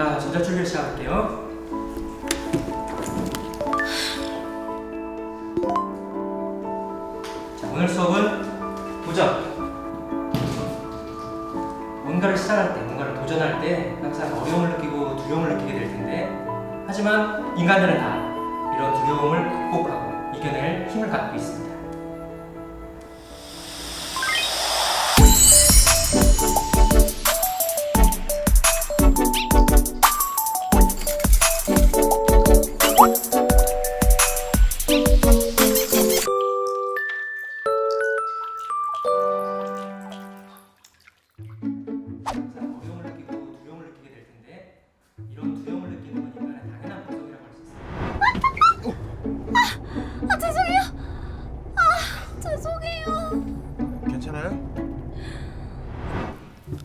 자, 전자 출결 시작할게요. 자, 오늘 수업은 도전. 뭔가를 시작할 때, 뭔가를 도전할 때 항상 어려움을 느끼고 두려움을 느끼게 될 텐데, 하지만 인간들은 다 이런 두려움을 극복하고 이겨낼 힘을 갖고 있습니다. 이런 두려움을 느끼는 건 인간의 당연한 본성이라고 할 수 있습니다. 아 죄송해요. 아 죄송해요. 괜찮아요?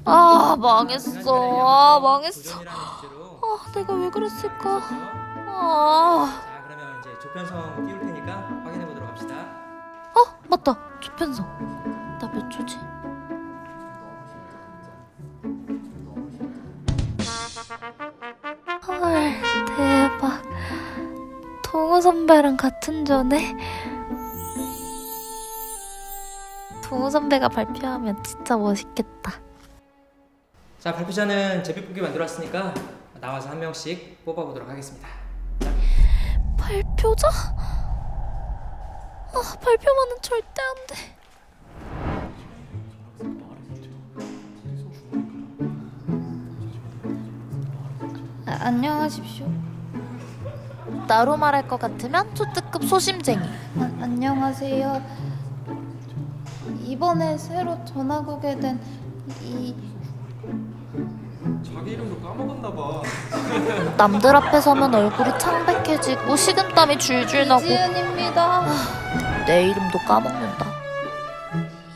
아 망했어. 아 망했어. 아 내가 왜 그랬을까? 아, 자 그러면 이제 조편성 띄울 테니까 확인해 보도록 합시다. 어 맞다. 조편성. 나 몇 초지? 동호 선배랑 같은 전에. 동호 선배가 발표하면 진짜 멋있겠다. 자 발표자는 제비뽑기 만들었으니까 나와서 한 명씩 뽑아보도록 하겠습니다. 발표자? 아, 발표만은 절대 안 돼. 아, 안녕하십시오. 나로 말할 것 같으면 초특급 소심쟁이. 아, 안녕하세요. 이번에 새로 전학 오게 된 이 자기 이름도 까먹었나 봐. 남들 앞에 서면 얼굴이 창백해지고 식은땀이 줄줄 나고 이지은입니다. 내 이름도 까먹는다.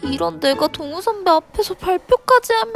이런 내가 동우 선배 앞에서 발표까지 하면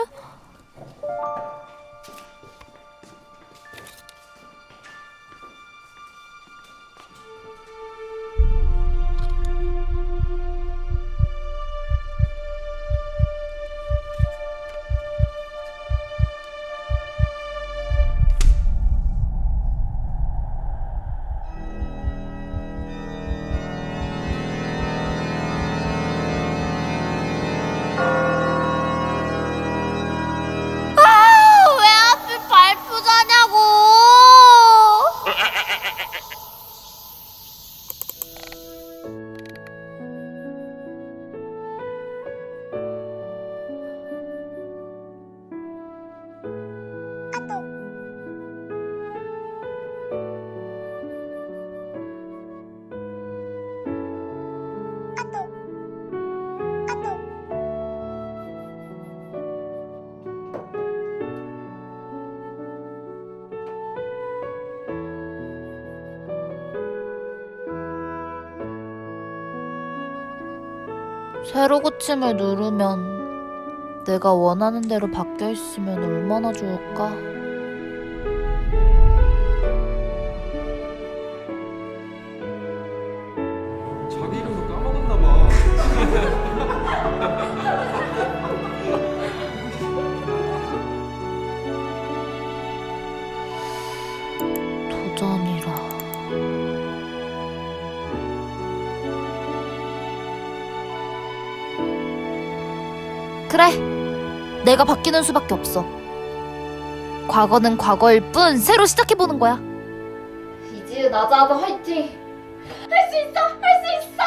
새로 고침을 누르면 내가 원하는 대로 바뀌어 있으면 얼마나 좋을까? 자기 이름도 까먹었나 봐. 도전이 그래. 내가 바뀌는 수밖에 없어. 과거는 과거일 뿐 새로 시작해 보는 거야. 이지은 아자아자 화이팅. 할 수 있어, 할 수 있어.